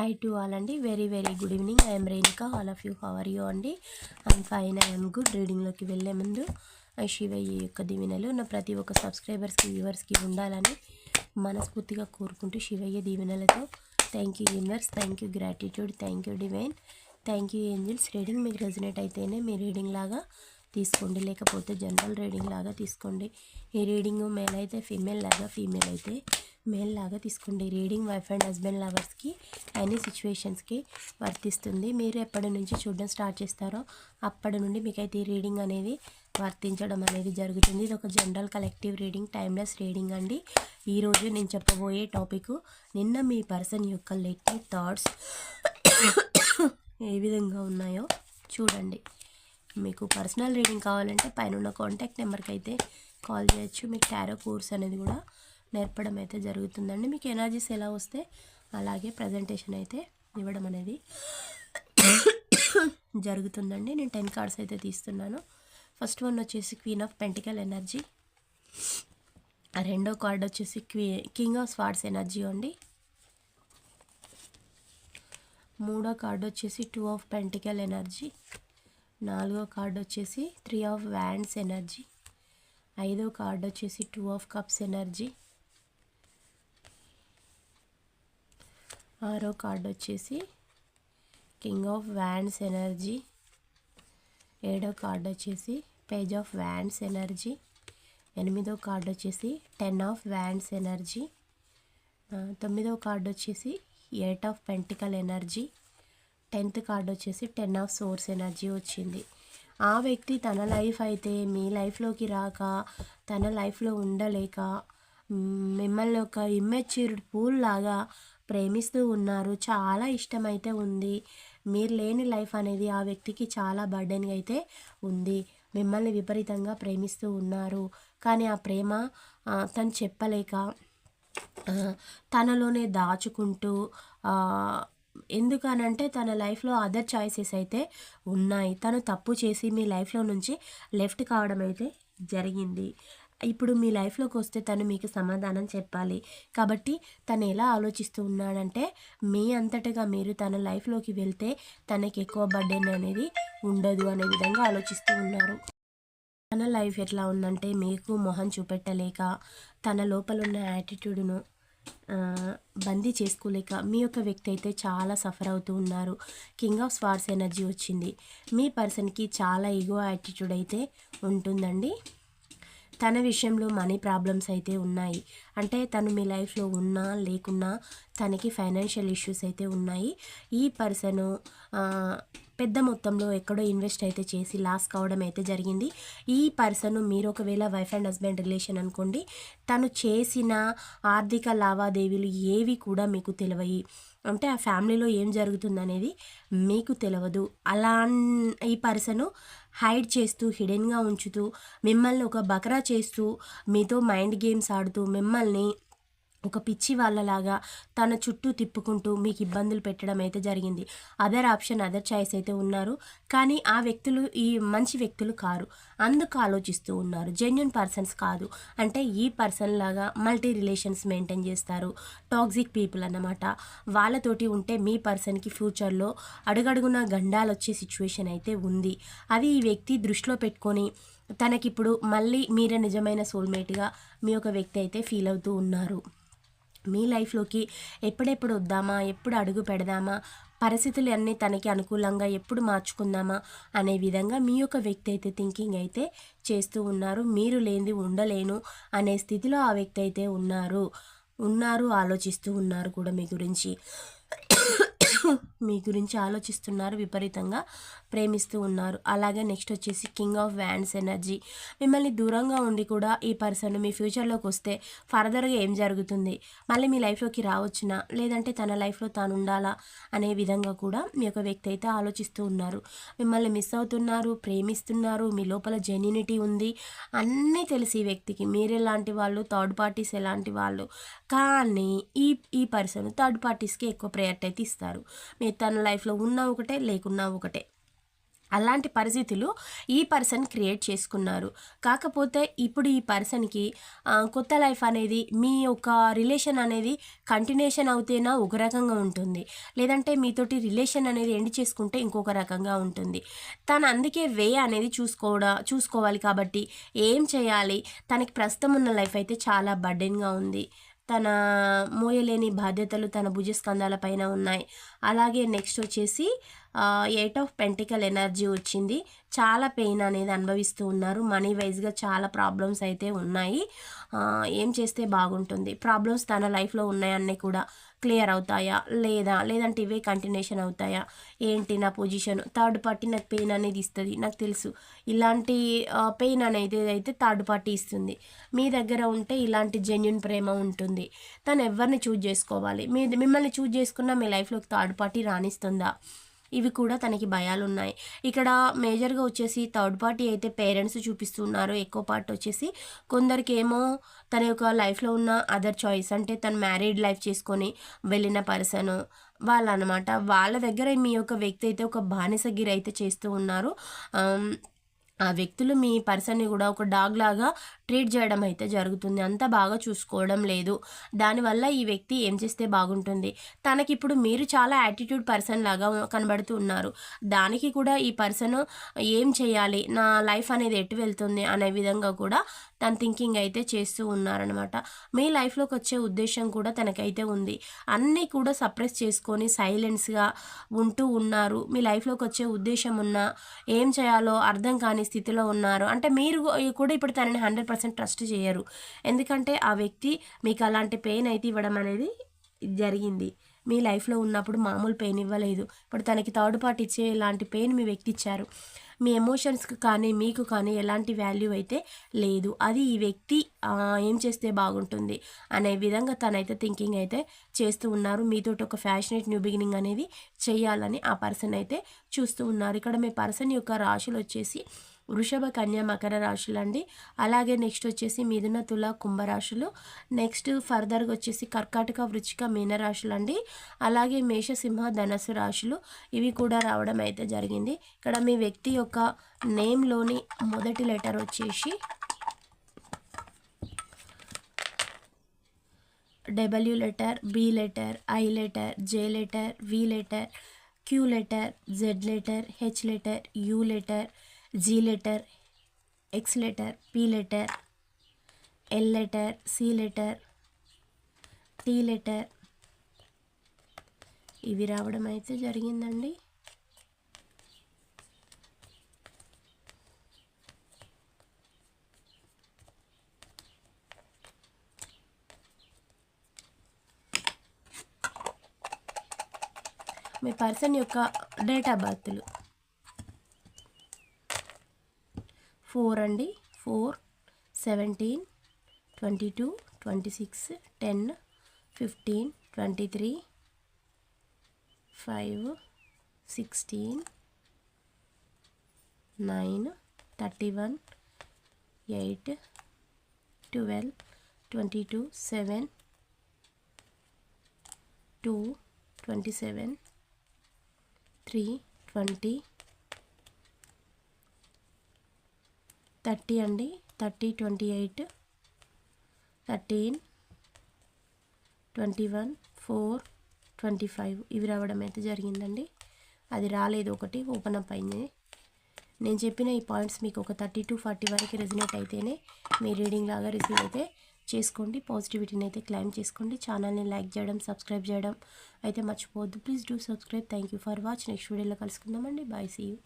High to all అండి. Very very good evening I'm Renuka all of you how are you అండి? I'm fine I'm good రీడింగ్లోకి వెళ్ళే ముందు ఆ శివయ్య యొక్క దీవెనలు నా ప్రతి ఒక్క సబ్స్క్రైబర్స్కి వ్యూవర్స్కి ఉండాలని మనస్ఫూర్తిగా కోరుకుంటూ శివయ్య దీవెనలతో thank you universe thank you gratitude thank you divine thank you angels reading మీకు రెజినేట్ అయితేనే మీ రీడింగ్ లాగా తీసుకోండి. లేకపోతే జనరల్ రీడింగ్ లాగా తీసుకోండి. ఈ రీడింగ్ మేల్ అయితే ఫీమేల్ లాగా ఫీమేల్ అయితే మేల్ లాగా తీసుకోండి. రీడింగ్ వైఫ్ అండ్ హస్బెండ్ లవర్స్కి అన్ని సిచ్యువేషన్స్కి వర్తిస్తుంది. మీరు ఎప్పటి నుంచి చూడడం స్టార్ట్ చేస్తారో అప్పటి నుండి మీకైతే ఈ రీడింగ్ అనేది వర్తించడం అనేది జరుగుతుంది. ఇది ఒక general collective reading timeless reading అండి. ఈరోజు నేను చెప్పబోయే టాపిక్ నిన్న మీ పర్సన్ యొక్క లెట్టి థాట్స్ ఏ విధంగా ఉన్నాయో చూడండి. మీకు పర్సనల్ రీడింగ్ కావాలంటే పైన ఉన్న కాంటాక్ట్ నెంబర్కి అయితే కాల్ చేయొచ్చు. మీకు టారో కోర్స్ అనేది కూడా నేర్పడం అయితే జరుగుతుందండి. మీకు ఎనర్జీస్ ఎలా వస్తే అలాగే ప్రజెంటేషన్ అయితే ఇవ్వడం అనేది జరుగుతుందండి. నేను టెన్ కార్డ్స్ అయితే తీస్తున్నాను. ఫస్ట్ వన్ వచ్చేసి క్వీన్ ఆఫ్ పెంటికల్ ఎనర్జీ రెండో కార్డ్ వచ్చేసి queen king of swords energy అండి. మూడో కార్డ్ వచ్చేసి టూ ఆఫ్ పెంటికల్ ఎనర్జీ నాలుగో కార్డ్ వచ్చేసి త్రీ ఆఫ్ వ్యాండ్స్ ఎనర్జీ ఐదో కార్డ్ వచ్చేసి టూ ఆఫ్ కప్స్ ఎనర్జీ ఆరో కార్డ్ వచ్చేసి కింగ్ ఆఫ్ వ్యాండ్స్ ఎనర్జీ. ఏడో కార్డ్ వచ్చేసి పేజ్ ఆఫ్ వ్యాండ్స్ ఎనర్జీ. ఎనిమిదో కార్డు వచ్చేసి టెన్ ఆఫ్ వ్యాండ్స్ ఎనర్జీ. తొమ్మిదో కార్డు వచ్చేసి eight of pentacle energy. Tenth card వచ్చేసి టెన్ ఆఫ్ సోర్స్ ఎనర్జీ వచ్చింది. ఆ వ్యక్తి తన లైఫ్ అయితే మీ లైఫ్లోకి రాక తన లైఫ్లో ఉండలేక మిమ్మల్ని ఒక ఇమ్మెచ్యూర్డ్ పూల్ లాగా ప్రేమిస్తూ ఉన్నారు. చాలా ఇష్టమైతే ఉంది. మీరు లేని లైఫ్ అనేది ఆ వ్యక్తికి చాలా బర్డెన్గా అయితే ఉంది. మిమ్మల్ని విపరీతంగా ప్రేమిస్తూ ఉన్నారు. కానీ ఆ ప్రేమ తను చెప్పలేక తనలోనే దాచుకుంటూ ఎందుకనంటే తన లైఫ్లో అదర్ చాయిసెస్ అయితే ఉన్నాయి. తను తప్పు చేసి మీ లైఫ్లో నుంచి లెఫ్ట్ కావడం అయితే జరిగింది. ఇప్పుడు మీ లైఫ్లోకి వస్తే తను మీకు సమాధానం చెప్పాలి. కాబట్టి తను ఎలా ఆలోచిస్తూ ఉన్నాడంటే మీ అంతటగా మీరు తన లైఫ్లోకి వెళ్తే తనకి ఎక్కువ బర్డెన్ అనేది ఉండదు అనే విధంగా ఆలోచిస్తూ ఉన్నారు. తన లైఫ్ ఎట్లా ఉందంటే మీకు మొహం చూపెట్టలేక తన లోపల ఉన్న యాటిట్యూడ్ను బందీ చేసుకోలేక మీ యొక్క వ్యక్తి అయితే చాలా సఫర్ అవుతూ ఉన్నారు. కింగ్ ఆఫ్ స్వార్స్ ఎనర్జీ వచ్చింది. మీ పర్సన్కి చాలా ఈగో యాటిట్యూడ్ అయితే ఉంటుందండి. తన విషయంలో మనీ ప్రాబ్లమ్స్ అయితే ఉన్నాయి. అంటే తను మీ లైఫ్లో ఉన్నా లేకున్నా తనకి ఫైనాన్షియల్ ఇష్యూస్ అయితే ఉన్నాయి. ఈ పర్సను పెద్ద మొత్తంలో ఎక్కడో ఇన్వెస్ట్ అయితే చేసి లాస్ కావడం అయితే జరిగింది. ఈ పర్సన్ మీరు ఒకవేళ వైఫ్ అండ్ హస్బెండ్ రిలేషన్ అనుకోండి తను చేసిన ఆర్థిక లావాదేవీలు ఏవి కూడా మీకు తెలివయి. అంటే ఆ ఫ్యామిలీలో ఏం జరుగుతుందనేది మీకు తెలియదు. అలా ఈ పర్సను హైడ్ చేస్తూ హిడెన్గా ఉంచుతూ మిమ్మల్ని ఒక బకరా చేస్తూ మీతో మైండ్ గేమ్స్ ఆడుతూ మిమ్మల్ని ఒక పిచ్చి వాళ్ళలాగా తన చుట్టూ తిప్పుకుంటూ మీకు ఇబ్బందులు పెట్టడం అయితే జరిగింది. అదర్ ఆప్షన్ అదర్ చాయిస్ అయితే ఉన్నారు. కానీ ఆ వ్యక్తులు ఈ మంచి వ్యక్తులు కారు. అందుకు ఆలోచిస్తూ ఉన్నారు. జెన్యున్ పర్సన్స్ కాదు. అంటే ఈ పర్సన్ లాగా మల్టీ రిలేషన్స్ మెయింటైన్ చేస్తారు. టాక్సిక్ పీపుల్ అన్నమాట. వాళ్ళతోటి ఉంటే మీ పర్సన్కి ఫ్యూచర్లో అడుగడుగున గండాలు వచ్చే సిచ్యువేషన్ అయితే ఉంది. అది ఈ వ్యక్తి దృష్టిలో పెట్టుకొని తనకిప్పుడు మళ్ళీ మీరే నిజమైన సోల్మేట్గా మీ ఒక వ్యక్తి అయితే ఫీల్ అవుతూ ఉన్నారు. మీ లైఫ్లోకి ఎప్పుడెప్పుడు వద్దామా? ఎప్పుడు అడుగు పెడదామా? పరిస్థితులు అన్నీ తనకి అనుకూలంగా ఎప్పుడు మార్చుకుందామా? అనే విధంగా మీ యొక్క వ్యక్తి అయితే థింకింగ్ అయితే చేస్తూ ఉన్నారు. మీరు లేనిది ఉండలేను అనే స్థితిలో ఆ వ్యక్తి అయితే ఉన్నారు. ఉన్నారు ఆలోచిస్తూ ఉన్నారు కూడా మీ గురించి. మీ గురించి ఆలోచిస్తున్నారు విపరీతంగా ప్రేమిస్తూ ఉన్నారు. అలాగే నెక్స్ట్ వచ్చేసి కింగ్ ఆఫ్ వ్యాండ్స్ ఎనర్జీ. మిమ్మల్ని దూరంగా ఉండి కూడా ఈ పర్సన్ మీ ఫ్యూచర్లోకి వస్తే ఫర్దర్గా ఏం జరుగుతుంది? మళ్ళీ మీ లైఫ్లోకి రావచ్చునా? లేదంటే తన లైఫ్లో తాను ఉండాలా? అనే విధంగా కూడా మీ యొక్క వ్యక్తి అయితే ఆలోచిస్తూ ఉన్నారు. మిమ్మల్ని మిస్ అవుతున్నారు ప్రేమిస్తున్నారు మీ లోపల జెన్యునిటీ ఉంది. అన్నీ తెలిసి ఈ వ్యక్తికి. మీరెలాంటి వాళ్ళు? థర్డ్ పార్టీస్ ఎలాంటి వాళ్ళు? కానీ ఈ ఈ పర్సన్ థర్డ్ పార్టీస్కి ఎక్కువ ప్రయారిటీ అయితే ఇస్తారు. మీ తన లైఫ్లో ఉన్నా ఒకటే లేకున్నా ఒకటే. అలాంటి పరిస్థితులు ఈ పర్సన్ క్రియేట్ చేసుకున్నారు. కాకపోతే ఇప్పుడు ఈ పర్సన్కి కొత్త లైఫ్ అనేది మీ యొక్క రిలేషన్ అనేది కంటిన్యూషన్ అవుతేనా ఒక రకంగా ఉంటుంది. లేదంటే మీతోటి రిలేషన్ అనేది ఎండ్ చేసుకుంటే ఇంకొక రకంగా ఉంటుంది. తను అందుకే వే అనేది చూసుకోవడా చూసుకోవాలి కాబట్టి ఏం చేయాలి? తనకి ప్రస్తుతం ఉన్న లైఫ్ అయితే చాలా బర్డెన్గా ఉంది. తన మోయలేని బాధ్యతలు తన భుజస్కంధాల పైన ఉన్నాయి. అలాగే నెక్స్ట్ వచ్చేసి ఎయిట్ ఆఫ్ పెంటికల్ ఎనర్జీ వచ్చింది. చాలా పెయిన్ అనేది అనుభవిస్తూ ఉన్నారు. మనీ వైజ్గా చాలా ప్రాబ్లమ్స్ అయితే ఉన్నాయి. ఏం చేస్తే బాగుంటుంది? ప్రాబ్లమ్స్ తన లైఫ్లో ఉన్నాయన్నీ కూడా క్లియర్ అవుతాయా? లేదా? లేదంటే ఇవే కంటిన్యూషన్ అవుతాయా? ఏంటి నా పొజిషన్ థర్డ్ పార్టీ నాకు పెయిన్ అనేది ఇస్తుంది. నాకు తెలుసు. ఇలాంటి పెయిన్ అనేది అయితే థర్డ్ పార్టీ ఇస్తుంది. మీ దగ్గర ఉంటే ఇలాంటి జెన్యున్ ప్రేమ ఉంటుంది. తను ఎవరిని చూజ్ చేసుకోవాలి? మీ మిమ్మల్ని చూజ్ చేసుకున్న మీ లైఫ్లోకి థర్డ్ పార్టీ రాణిస్తుందా ఇవి కూడా తనకి భయాలు ఉన్నాయి ఇక్కడ మేజర్గా వచ్చేసి థర్డ్ పార్టీ అయితే పేరెంట్స్ చూపిస్తున్నారు. ఎక్కువ పార్ట్ వచ్చేసి కొందరికి ఏమో తన యొక్క లైఫ్లో ఉన్న అదర్ చాయిస్ అంటే తను మ్యారీడ్ లైఫ్ చేసుకొని వెళ్ళిన పర్సన్ వాళ్ళు అనమాట వాళ్ళ దగ్గర మీ యొక్క వ్యక్తి అయితే ఒక బానిసగిరి అయితే చేస్తూ ఉన్నారు. ఆ వ్యక్తులు మీ పర్సన్ని కూడా ఒక డాగ్ లాగా ట్రీట్ చేయడం అయితే జరుగుతుంది. అంత బాగా చూసుకోవడం లేదు. దానివల్ల ఈ వ్యక్తి ఏం చేస్తే బాగుంటుంది? తనకి ఇప్పుడు మీరు చాలా యాటిట్యూడ్ పర్సన్ లాగా కనబడుతూ ఉన్నారు. దానికి కూడా ఈ పర్సన్ ఏం చేయాలి? నా లైఫ్ అనేది ఎటు వెళ్తుంది? అనే విధంగా కూడా తన థింకింగ్ అయితే చేస్తూ ఉన్నారనమాట మీ లైఫ్లోకి వచ్చే ఉద్దేశం కూడా తనకైతే ఉంది. అన్నీ కూడా సప్రెస్ చేసుకొని సైలెన్స్గా ఉంటూ ఉన్నారు. మీ లైఫ్లోకి వచ్చే ఉద్దేశం ఉన్నా ఏం చేయాలో అర్థం కాని స్థితిలో ఉన్నారు. అంటే మీరు కూడా ఇప్పుడు తనని హండ్రెడ్ పర్సెంట్ ట్రస్ట్ చేయరు. ఎందుకంటే ఆ వ్యక్తి మీకు అలాంటి పెయిన్ అయితే ఇవ్వడం అనేది జరిగింది. మీ లైఫ్లో ఉన్నప్పుడు మామూలు పెయిన్ ఇవ్వలేదు. ఇప్పుడు తనకి థర్డ్ పార్టీ ఇచ్చే ఇలాంటి పెయిన్ మీ వ్యక్తి ఇచ్చారు. మీ ఎమోషన్స్కి కానీ మీకు కానీ ఎలాంటి వాల్యూ అయితే లేదు. అది ఈ వ్యక్తి ఏం చేస్తే బాగుంటుంది అనే విధంగా తనైతే థింకింగ్ అయితే చేస్తూ ఉన్నారు. మీతో ఒక ఫ్యాషనేట్ న్యూ బిగినింగ్ అనేది చేయాలని ఆ పర్సన్ అయితే చూస్తూ ఉన్నారు. ఇక్కడ మీ పర్సన్ యొక్క రాశులు వచ్చేసి వృషభ కన్య మకర రాశులు అండి అలాగే నెక్స్ట్ వచ్చేసి మిథున తుల కుంభరాశులు నెక్స్ట్ ఫర్దర్గా వచ్చేసి కర్కాటక వృచ్చిక మీన రాశులు అండి అలాగే మేషసింహ ధనస్సు రాశులు. ఇవి కూడా రావడం అయితే జరిగింది. ఇక్కడ మీ వ్యక్తి యొక్క నేమ్లోని మొదటి లెటర్ వచ్చేసి W letter B letter I letter J letter V letter Q letter Z letter H letter U letter G letter X letter P letter L letter C letter T letter. ఇవి రావడం అయితే జరిగిందండి. మీ person యొక్క date of బర్త్లు. Four అండి. Four seventeen twenty two twenty six ten fifteen twenty three five sixteen nine thirty one eight twelve twenty two seven two twenty seven three twenty thirty అండి. Thirty twenty eight thirteen twenty one four twenty five ఇవి రావడం అయితే జరిగిందండి. అది రాలేదు ఒకటి open up అయింది. నేను చెప్పిన ఈ పాయింట్స్ మీకు ఒక థర్టీ టు ఫార్టీ వరకు రెజినేట్ అయితేనే మీ రీడింగ్ లాగా రిసీవ్ అయితే చేసుకోండి. పాజిటివిటీని అయితే క్లైమ్ చేసుకోండి. ఛానల్ని లైక్ చేయడం సబ్స్క్రైబ్ చేయడం అయితే మర్చిపోవద్దు. Please do subscribe. Thank you for watch next వీడియోలో కలుసుకుందామండి. Bye see you.